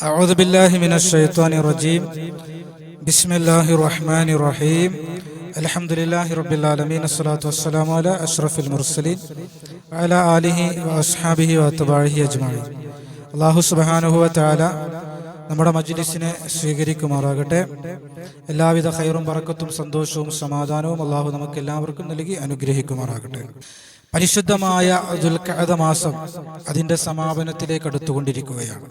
أعوذ بالله من الشيطان الرجيم بسم الله الرحمن الرحيم الحمد لله رب العالمين الصلاة والسلام على أشرف المرسلين وعلى آله وأصحابه وأتباعه أجمعين അള്ളാഹു സുബാനുഹുവ താല നമ്മുടെ മജ്ലിസിനെ സ്വീകരിക്കുമാറാകട്ടെ എല്ലാവിധ ഖൈറും പറക്കത്തും സന്തോഷവും സമാധാനവും അള്ളാഹു നമുക്ക് എല്ലാവർക്കും നൽകി അനുഗ്രഹിക്കുമാറാകട്ടെ പരിശുദ്ധമായ ദുൽഖഅദ മാസം അതിന്റെ സമാപനത്തിലേക്ക് അടുത്തുകൊണ്ടിരിക്കുകയാണ്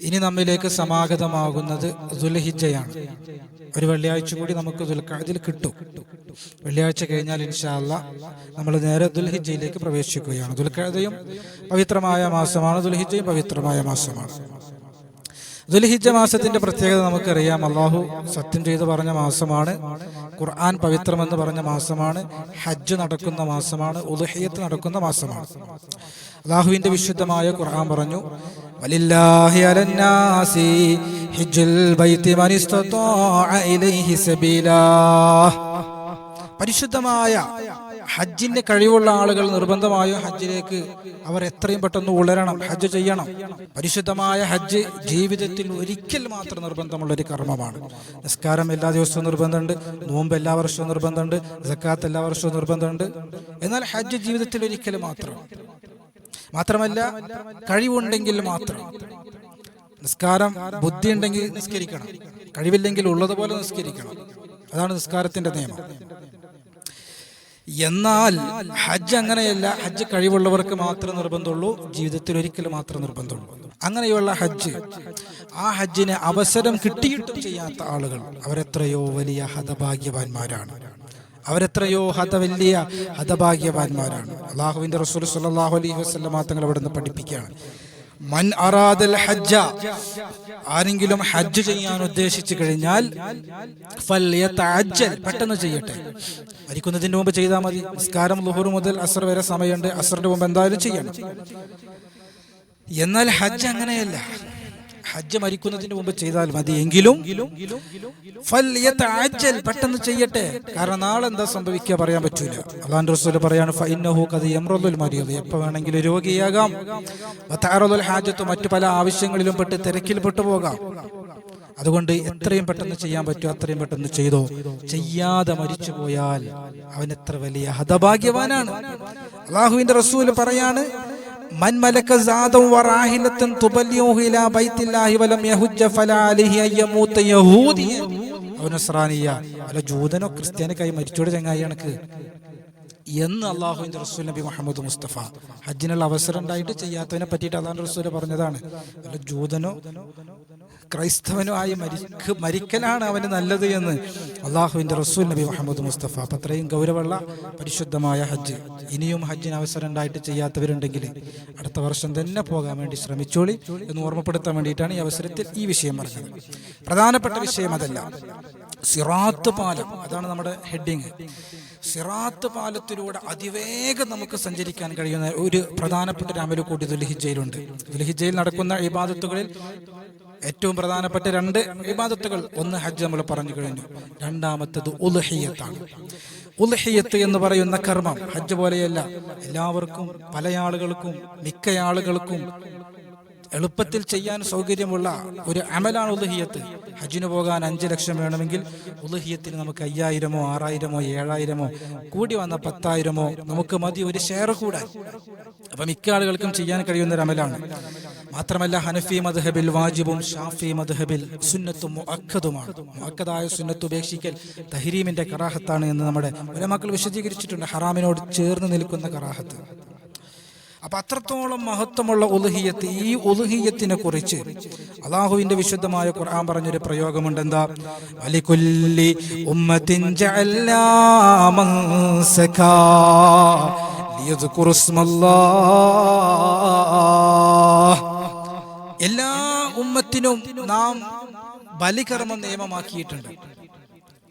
ഇനി നമ്മിലേക്ക് സമാഗതമാകുന്നത് ദുൽഹിജയാണ് ഒരു വെള്ളിയാഴ്ച കൂടി നമുക്ക് ദുൽഖാദിൽ കിട്ടും. വെള്ളിയാഴ്ച കഴിഞ്ഞാൽ ഇൻഷാല്ല നമ്മൾ നേരെ ദുൽഹിജയിലേക്ക് പ്രവേശിക്കുകയാണ്. ദുൽഖാദയും പവിത്രമായ മാസമാണ്. ദുൽഹിജയും പവിത്രമായ മാസമാണ്. ദുൽഹിജ മാസത്തിന്റെ പ്രത്യേകത നമുക്കറിയാം. അള്ളാഹു സത്യം ചെയ്ത് പറഞ്ഞ മാസമാണ്. ഖുർആൻ പവിത്രമെന്ന് പറഞ്ഞ മാസമാണ്. ഹജ്ജ് നടക്കുന്ന മാസമാണ്. ഉദഹയത്ത് നടക്കുന്ന മാസമാണ്. അള്ളാഹുവിന്റെ വിശുദ്ധമായ ഖുർആൻ പറഞ്ഞു പരിശുദ്ധമായ ഹജ്ജിന്റെ കഴിവുള്ള ആളുകൾ നിർബന്ധമായും ഹജ്ജിലേക്ക് അവർ എത്രയും പെട്ടെന്ന് ഉളരണം ഹജ്ജ് ചെയ്യണം. പരിശുദ്ധമായ ഹജ്ജ് ജീവിതത്തിൽ ഒരിക്കൽ മാത്രം നിർബന്ധമുള്ള ഒരു കർമ്മമാണ്. നിസ്കാരം എല്ലാ ദിവസവും നിർബന്ധമുണ്ട് നോമ്പ് എല്ലാ വർഷവും നിർബന്ധമുണ്ട് ജക്കാത്ത് എല്ലാ വർഷവും നിർബന്ധമുണ്ട്. എന്നാൽ ഹജ്ജ് ജീവിതത്തിൽ ഒരിക്കൽ മാത്രം. മാത്രമല്ല കഴിവുണ്ടെങ്കിൽ മാത്രം. നിസ്കാരം ബുദ്ധി ഉണ്ടെങ്കിൽ നിസ്കരിക്കണം. കഴിവില്ലെങ്കിൽ ഉള്ളതുപോലെ നിസ്കരിക്കണം. അതാണ് നിസ്കാരത്തിന്റെ നിയമം. എന്നാൽ ഹജ്ജ് അങ്ങനെയല്ല. ഹജ്ജ് കഴിവുള്ളവർക്ക് മാത്രം നിർബന്ധമുള്ളൂ. ജീവിതത്തിൽ ഒരിക്കലും മാത്രം നിർബന്ധമുള്ളൂ. അങ്ങനെയുള്ള ഹജ്ജ് ആ ഹജ്ജിന് അവസരം കിട്ടിയിട്ടും ചെയ്യാത്ത ആളുകൾ അവരെത്രയോ വലിയ ഹതഭാഗ്യവാന്മാരാണ്. അവരെത്രയോ ഹത വലിയ ഹതഭാഗ്യവാന്മാരാണ്. അള്ളാഹുവിന്റെ റസൂൽ സല്ലാഹു അലൈഹി വസല്ലമ തങ്ങൾ അവിടെ നിന്ന് പഠിപ്പിക്കുകയാണ്. മൻ അറാദൽ ഹജ്ജ ആരെങ്കിലും ഹജ്ജ് ചെയ്യാൻ ഉദ്ദേശിച്ചു കഴിഞ്ഞാൽ പെട്ടെന്ന് ചെയ്യട്ടെ. മരിക്കുന്നതിന് മുമ്പ് ചെയ്താൽ മതി. നിസ്കാരം ലുഹുർ മുതൽ അസർ വരെ സമയമുണ്ട്. അസറിന്റെ മുമ്പ് എന്തായാലും ചെയ്യണം. എന്നാൽ ഹജ്ജ് അങ്ങനെയല്ല. ഹജ്ജ് മരിക്കുന്നതിന് മുമ്പ് ചെയ്താൽ മതി. എങ്കിലും പെട്ടെന്ന് ചെയ്യട്ടെ. കാരണം നാളെ എന്താ സംഭവിക്കുക പറയാൻ പറ്റൂല. അള്ളാഹു റസൂൽ പറയാണ് എപ്പോൾ വേണമെങ്കിലും രോഗിയാകാം. ഹാജത്ത് മറ്റു പല ആവശ്യങ്ങളിലും പെട്ട് തിരക്കിൽ പെട്ടുപോകാം അതുകൊണ്ട് എത്രയും പെട്ടെന്ന് ചെയ്യാൻ പറ്റുമോ അത്രയും പെട്ടെന്ന് ചെയ്തോ. ചെയ്യാതെ മരിച്ചു പോയാൽ അവൻ എത്ര വലിയ ഹതഭാഗ്യവാനാണ്. അള്ളാഹുവിന്റെ റസൂൽ പറയാണ് ജൂതനോ ക്രിസ്ത്യാനിക്കായി മരിച്ചോട് എന്ന് റസൂൽ നബി മുഹമ്മദ് മുസ്തഫ. ഹജ്ജിനുള്ള അവസരം ഉണ്ടായിട്ട് ചെയ്യാത്തതിനെ പറ്റിയിട്ട് അതാണ് റസൂൽ പറഞ്ഞതാണ്. ജൂതനോ ക്രൈസ്തവനോ മരിക്ക് മരിക്ക മരിക്കലാണ് അവന് നല്ലത് എന്ന് അള്ളാഹുവിന്റെ റസൂൽ നബി മുഹമ്മദ് മുസ്തഫ. അപ്പൊ അത്രയും ഗൗരവമുള്ള പരിശുദ്ധമായ ഹജ്ജ്. ഇനിയും ഹജ്ജിന് അവസരം ഉണ്ടായിട്ട് ചെയ്യാത്തവരുണ്ടെങ്കിൽ അടുത്ത വർഷം തന്നെ പോകാൻ വേണ്ടി ശ്രമിച്ചോളി എന്ന് ഓർമ്മപ്പെടുത്താൻ വേണ്ടിയിട്ടാണ് ഈ അവസരത്തിൽ ഈ വിഷയം പറഞ്ഞത്. പ്രധാനപ്പെട്ട വിഷയം അതല്ല. സിറാത്ത് പാലം അതാണ് നമ്മുടെ ഹെഡിങ്. സിറാത്ത് പാലത്തിലൂടെ അതിവേഗം നമുക്ക് സഞ്ചരിക്കാൻ കഴിയുന്ന ഒരു പ്രധാനപ്പെട്ട ഒരു അമൽ കൂടി ദുൽഹിജയിലുണ്ട് ദുൽഹിജയിൽ നടക്കുന്ന ഇബാദത്തുകളിൽ ഏറ്റവും പ്രധാനപ്പെട്ട രണ്ട് വിവാദത്തുകൾ ഒന്ന് ഹജ്ജ് നമ്മൾ പറഞ്ഞു കഴിഞ്ഞു. രണ്ടാമത്തത് ഉൽഹിയത്താണ് ഉൽഹിയത്ത് എന്ന് പറയുന്ന കർമ്മം ഹജ്ജ് പോലെയല്ല. എല്ലാവർക്കും പല ആളുകൾക്കും മിക്ക ആളുകൾക്കും എളുപ്പത്തിൽ ചെയ്യാൻ സൗകര്യമുള്ള ഒരു അമലാണ് ഉൽഹിയത്ത് ഹജ്ജിന് പോകാൻ അഞ്ച് ലക്ഷം വേണമെങ്കിൽ ഉൽഹിയത്തിന് നമുക്ക് അയ്യായിരമോ ആറായിരമോ ഏഴായിരമോ കൂടി വന്ന പത്തായിരമോ നമുക്ക് മതി ഒരു ഷെയർ കൂടാൻ. അപ്പൊ മിക്ക ആളുകൾക്കും ചെയ്യാൻ കഴിയുന്ന ഒരു അമലാണ്. മാത്രമല്ല ഹനഫി മദ്ഹബിൽ വാജിബും ഷാഫി മദ്ഹബിൽ സുന്നത്തും മുഅക്കദുമാണ്. മുഅക്കദായ സുന്നത്ത് ഉപേക്ഷിക്കൽ തഹരീമിന്റെ കറാഹത്താണ് എന്ന് നമ്മുടെ ഉലമാക്കൾ വിശദീകരിച്ചിട്ടുണ്ട്. ഹറാമിനോട് ചേർന്ന് നിൽക്കുന്ന കറാഹത്ത്. അപ്പൊ അത്രത്തോളം മഹത്വമുള്ള ഉലുഹിയത്ത് ഈ ഉലുഹിയത്തിനെ കുറിച്ച് അള്ളാഹുവിന്റെ വിശുദ്ധമായ ഖുർആൻ പറഞ്ഞൊരു പ്രയോഗമുണ്ട്. എന്താ? വലികുല്ലി ഉമ്മത്തിൻ ജഅൽനാ ഉമ്മത്തിനും നാം ബലികർമ്മം നിയമമാക്കിയിട്ടുണ്ട്.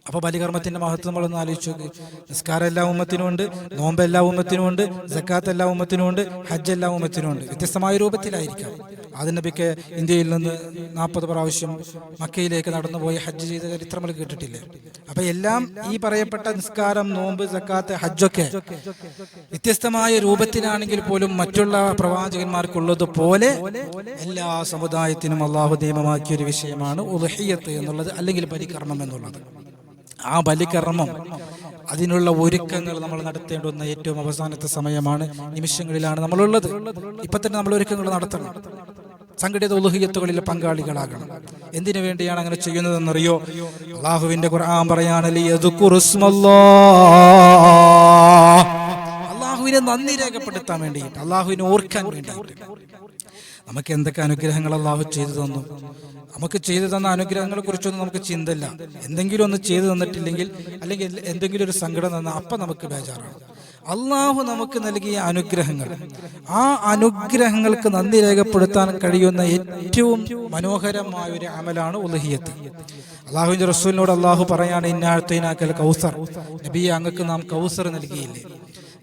അപ്പൊ ബലികർമ്മത്തിന്റെ മഹത്വം നമ്മളൊന്ന് ആലോചിച്ചു നോക്ക്. നിസ്കാരം എല്ലാ ഉമ്മത്തിനും ഉണ്ട് നോമ്പ് എല്ലാ ഉമ്മത്തിനും ഉണ്ട് ജക്കാത്ത് എല്ലാ ഉമ്മത്തിനും ഉണ്ട് ഹജ്ജ് എല്ലാ ഉമ്മത്തിനും ഉണ്ട് വ്യത്യസ്തമായ രൂപത്തിലായിരിക്കാം. ആദ്യ നബിക്ക് ഇന്ത്യയിൽ നിന്ന് നാൽപ്പത് പ്രാവശ്യം മക്കയിലേക്ക് നടന്നു പോയി ഹജ്ജ് ചെയ്ത ചരിത്രം നമ്മൾ കേട്ടിട്ടില്ലേ? അപ്പൊ എല്ലാം ഈ പറയപ്പെട്ട നിസ്കാരം നോമ്പ് ജക്കാത്ത് ഹജ്ജൊക്കെ വ്യത്യസ്തമായ രൂപത്തിലാണെങ്കിൽ പോലും മറ്റുള്ള പ്രവാചകന്മാർക്കുള്ളത് പോലെ എല്ലാ സമുദായത്തിനും അള്ളാഹു നിയമമാക്കിയ ഒരു വിഷയമാണ് ഉലഹിയത്ത് എന്നുള്ളത് അല്ലെങ്കിൽ പരികർമ്മം എന്നുള്ളത്. ആ ബലികർമ്മം അതിനുള്ള ഒരുക്കങ്ങൾ നമ്മൾ നടത്തേണ്ടുന്ന ഏറ്റവും അവസാനത്തെ സമയമാണ്. നിമിഷങ്ങളിലാണ് നമ്മളുള്ളത്. ഇപ്പൊ തന്നെ നമ്മൾ ഒരുക്കങ്ങൾ നടത്തണം. സംഘടിത ഉലഹിയത്തുകളിലെ പങ്കാളികളാകണം. എന്തിനു വേണ്ടിയാണ് അങ്ങനെ ചെയ്യുന്നതെന്നറിയോ? അള്ളാഹുവിന്റെ ഖുർആൻ പറയാണ് അള്ളാഹുവിനെ നന്ദി രേഖപ്പെടുത്താൻ വേണ്ടിയിട്ട് അള്ളാഹുവിനെ ഓർക്കാൻ വേണ്ടിയിട്ട്. നമുക്ക് എന്തൊക്കെ അനുഗ്രഹങ്ങൾ അള്ളാഹു ചെയ്തു തന്നു? നമുക്ക് ചെയ്തു തന്ന അനുഗ്രഹങ്ങളെ കുറിച്ചൊന്നും നമുക്ക് ചിന്തയില്ല. എന്തെങ്കിലും ഒന്ന് ചെയ്തു തന്നിട്ടില്ലെങ്കിൽ അല്ലെങ്കിൽ എന്തെങ്കിലും ഒരു സങ്കടം തന്നാൽ അപ്പം നമുക്ക് ബേജാറാണ്. അള്ളാഹു നമുക്ക് നൽകിയ അനുഗ്രഹങ്ങൾ. ആ അനുഗ്രഹങ്ങൾക്ക് നന്ദി രേഖപ്പെടുത്താൻ കഴിയുന്ന ഏറ്റവും മനോഹരമായ ഒരു അമലാണ് ഉലഹിയത്ത്. അള്ളാഹുവിന്റെ റസൂലിനോട് അള്ളാഹു പറയാണ് ഇന്നാഴത്തേനാക്കൽ കൗസർ. നബിയെ അങ്ങക്ക് നാം കൗസർ നൽകിയില്ലേ?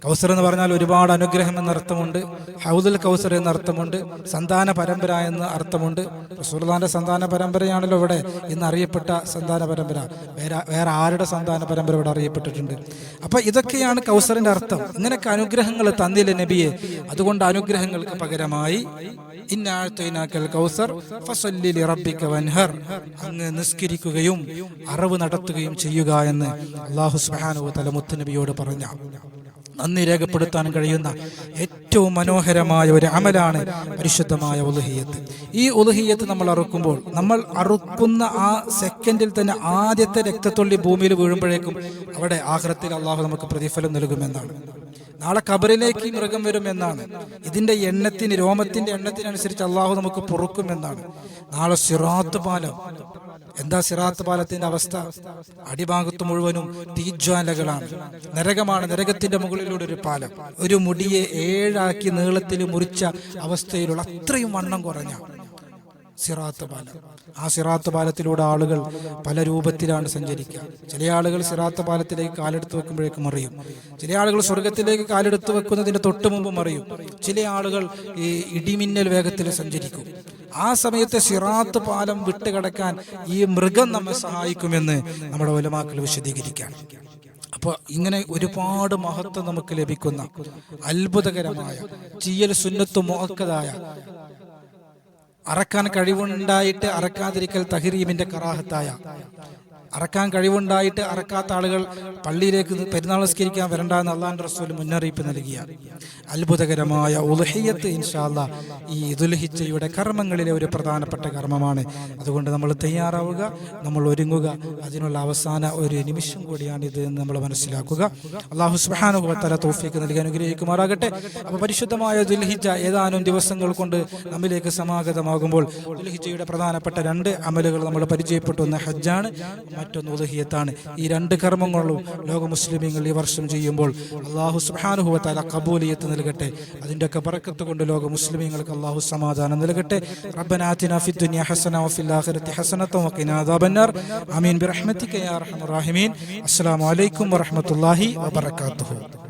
കൗസർ എന്ന് പറഞ്ഞാൽ ഒരുപാട് അനുഗ്രഹം എന്ന അർത്ഥമുണ്ട്. ഹൗദുൽ കൗസർ എന്ന അർത്ഥമുണ്ട്. സന്താന പരമ്പര എന്ന അർത്ഥമുണ്ട്. റസൂൽദാന്റെ സന്താന പരമ്പരയാണല്ലോ ഇവിടെ ഇന്ന് അറിയപ്പെട്ട സന്താന പരമ്പര. വേറെ വേറെ ആരുടെ സന്താന പരമ്പര ഇവിടെ അറിയപ്പെട്ടിട്ടുണ്ട്? അപ്പൊ ഇതൊക്കെയാണ് കൗസറിന്റെ അർത്ഥം. ഇങ്ങനെയൊക്കെ അനുഗ്രഹങ്ങൾ തന്നില്ല നബിയെ. അതുകൊണ്ട് അനുഗ്രഹങ്ങൾക്ക് പകരമായി ഇന്നാഴ്ത്തൈനാക്കൽ കൗസർ വൻഹർ അങ്ങ് നിസ്കരിക്കുകയും അറിവ് നടത്തുകയും ചെയ്യുക എന്ന് അള്ളാഹു സുബ്ഹാനഹു തല മുത്തുനബിയോട് പറഞ്ഞു. നന്ദി രേഖപ്പെടുത്താൻ കഴിയുന്ന ഏറ്റവും മനോഹരമായ ഒരു അമലാണ് പരിശുദ്ധമായ ഉലഹിയത്ത്. ഈ ഉലഹിയത്ത് നമ്മൾ അറുക്കുമ്പോൾ നമ്മൾ അറുക്കുന്ന ആ സെക്കൻഡിൽ തന്നെ ആദ്യത്തെ രക്തത്തുള്ളി ഭൂമിയിൽ വീഴുമ്പോഴേക്കും അവിടെ ആഹ്രത്തിൽ അള്ളാഹു നമുക്ക് പ്രതിഫലം നൽകുമെന്നാണ്. നാളെ കബറിലേക്ക് മൃഗം വരുമെന്നാണ്. ഇതിന്റെ എണ്ണത്തിന് രോമത്തിന്റെ എണ്ണത്തിനനുസരിച്ച് അള്ളാഹു നമുക്ക് പൊറുക്കുമെന്നാണ്. നാളെ സിറാത്ത് പാലം എന്താ സിറാത്ത് പാലത്തിന്റെ അവസ്ഥ? അടിഭാഗത്ത് മുഴുവനും തീജ്വാലകളാണ്. നരകമാണ് നരകത്തിന്റെ മുകളിലൂടെ ഒരു പാലം. ഒരു മുടിയെ ഏഴാക്കി നീളത്തിൽ മുറിച്ച അവസ്ഥയിലുള്ള അത്രയും വണ്ണം കുറഞ്ഞ സിറാത്ത് പാലം. ആ സിറാത്ത് പാലത്തിലൂടെ ആളുകൾ പല രൂപത്തിലാണ് സഞ്ചരിക്കുക. ചില ആളുകൾ സിറാത്ത് പാലത്തിലേക്ക് കാലെടുത്ത് വെക്കുമ്പോഴേക്കും അറിയും ചില ആളുകൾ സ്വർഗത്തിലേക്ക് കാലെടുത്ത് വെക്കുന്നതിന്റെ തൊട്ട് മുമ്പും അറിയും ചില ആളുകൾ ഈ ഇടിമിന്നൽ വേഗത്തിൽ സഞ്ചരിക്കും. ആ സമയത്ത് സിറാത്ത് പാലം വിട്ടുകിടക്കാൻ ഈ മൃഗം നമ്മെ സഹായിക്കുമെന്ന് നമ്മുടെ ഒലമാക്കൾ വിശദീകരിക്കുകയാണ്. അപ്പോൾ ഇങ്ങനെ ഒരുപാട് മഹത്വം നമുക്ക് ലഭിക്കുന്ന അത്ഭുതകരമായ ചീയൽ സുന്നത്ത് മുഹക്കതായ അറക്കാൻ കഴിവുണ്ടായിട്ട് അറക്കാതിരിക്കൽ തഹരീമിന്റെ കറാഹത്തായ അറക്കാൻ കഴിവുണ്ടായിട്ട് അറക്കാത്ത ആളുകൾ പള്ളിയിലേക്ക് പെരുന്നാൾ നിസ്കരിക്കാൻ വരണ്ട എന്ന് അള്ളാന്റെ റസൂൽ മുന്നറിയിപ്പ് നൽകിയ. അത്ഭുതകരമായ ഉലഹിയത്ത് ഇൻഷാല്ല ഈ ദുൽഹിച്ചയുടെ കർമ്മങ്ങളിലെ ഒരു പ്രധാനപ്പെട്ട കർമ്മമാണ്. അതുകൊണ്ട് നമ്മൾ തയ്യാറാവുക നമ്മൾ ഒരുങ്ങുക. അതിനുള്ള അവസാന ഒരു നിമിഷം കൂടിയാണ് ഇത് എന്ന് നമ്മൾ മനസ്സിലാക്കുക. അള്ളാഹു സുബാനുഭവത്തല തോഫിക്ക് നൽകി അനുഗ്രഹിക്കുമാറാകട്ടെ. അപ്പോൾ പരിശുദ്ധമായ ദുൽഹിജ ഏതാനും ദിവസങ്ങൾ കൊണ്ട് നമ്മിലേക്ക് സമാഗതമാകുമ്പോൾ ദുൽഹിജയുടെ പ്രധാനപ്പെട്ട രണ്ട് അമലുകൾ നമ്മൾ പരിചയപ്പെട്ടു. ഒന്ന് ഹജ്ജാണ് മറ്റൊന്ന് ഉദഹിയത്താണ് ഈ രണ്ട് കർമ്മങ്ങളും ലോക മുസ്ലിമീങ്ങൾ ഈ വർഷം ചെയ്യുമ്പോൾ അള്ളാഹു സുബാനുഭവത്താല കബൂലിയത്ത് നൽകട്ടെ. അതിന്റെയൊക്കെ പറക്കത്ത് കൊണ്ട് ലോക മുസ്ലിമീങ്ങൾക്ക് അള്ളാഹു സമാധാനം നൽകട്ടെ. റബ്ബനാത്തിന ഫി ദുനിയ ഹസന ഹസനത ആമീൻ. ബിറഹ്മതിക യാ അർഹമർ റഹീമീൻ. അസ്സലാമു അലൈക്കും വറഹ്മത്തുള്ളാഹി വബറകാതുഹു.